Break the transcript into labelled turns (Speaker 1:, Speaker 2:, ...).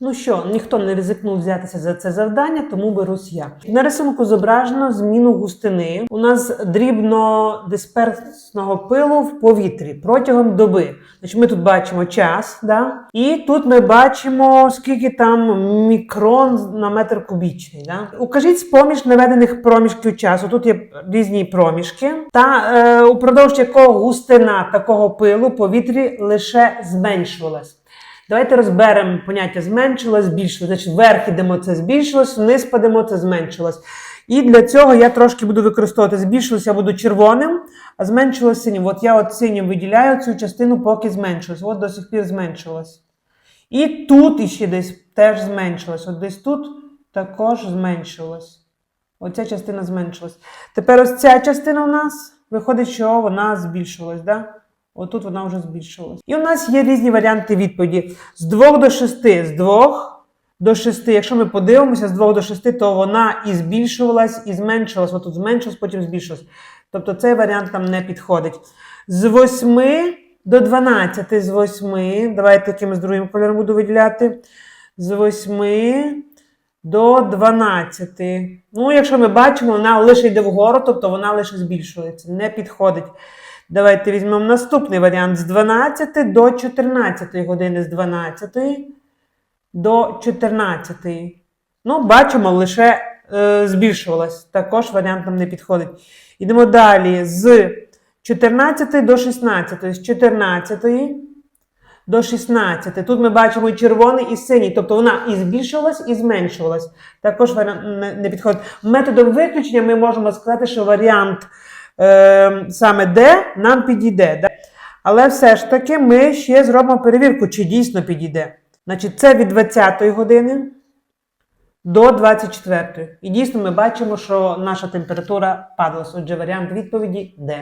Speaker 1: Ну що, ніхто не ризикнув взятися за це завдання, тому берусь я. На рисунку зображено зміну густини. У нас дрібно дисперсного пилу в повітрі протягом доби. Значить, ми тут бачимо час, да? і тут ми бачимо, скільки там мікрон на метр кубічний. Да? Укажіть з-поміж наведених проміжків часу. Тут є різні проміжки, та е, упродовж якого густина такого пилу в повітрі лише зменшувалась. Давайте розберемо поняття зменшилось, збільшилось. Значить, вверх ідемо, це збільшилось, вниз падемо, це зменшилось. І для цього я трошки буду використовувати збільшилось, я буду червоним, а зменшилось синім. От я от синім виділяю цю частину, поки зменшилось. От до сих пір зменшилось. І тут іще десь теж зменшилось. От десь тут також зменшилось. Оця частина зменшилась. Тепер ось ця частина у нас виходить, що вона збільшилась. Да? Отут вона вже збільшилась. І у нас є різні варіанти відповіді. З 2 до 6. З 2 до 6. Якщо ми подивимося з 2 до 6, то вона і збільшувалась, і зменшилась. Отут зменшилась, потім збільшилась. Тобто цей варіант нам не підходить. З 8 до 12 з 8. Давайте якимось другим кольором буду виділяти. З 8 до 12. Ну, якщо ми бачимо, вона лише йде вгору, тобто вона лише збільшується. Не підходить. Давайте візьмемо наступний варіант з 12 до 14 години, з 12 до 14. Ну, бачимо, лише е, збільшувалась. Також варіант нам не підходить. Йдемо далі з 14 до 16. З 14 до 16. Тут ми бачимо і червоний, і синій. Тобто вона і збільшувалась, і зменшувалась. Також варіант не підходить. Методом виключення ми можемо сказати, що варіант е, саме де нам підійде. Да? Але все ж таки ми ще зробимо перевірку, чи дійсно підійде. Значить, це від 20-ї години до 24. І дійсно ми бачимо, що наша температура падала. Отже, варіант відповіді D.